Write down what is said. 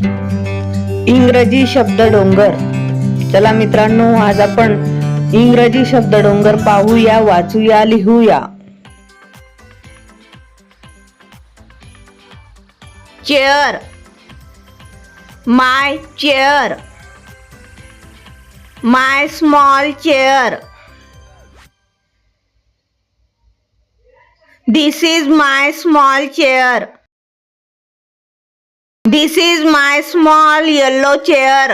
इंग्रजी शब्द डोंगर. चला मित्रांनो आज आपण इंग्रजी शब्द डोंगर पाहूया वाचूया लिहूया. Chair my chair my small chair this is my small chair this is my small yellow chair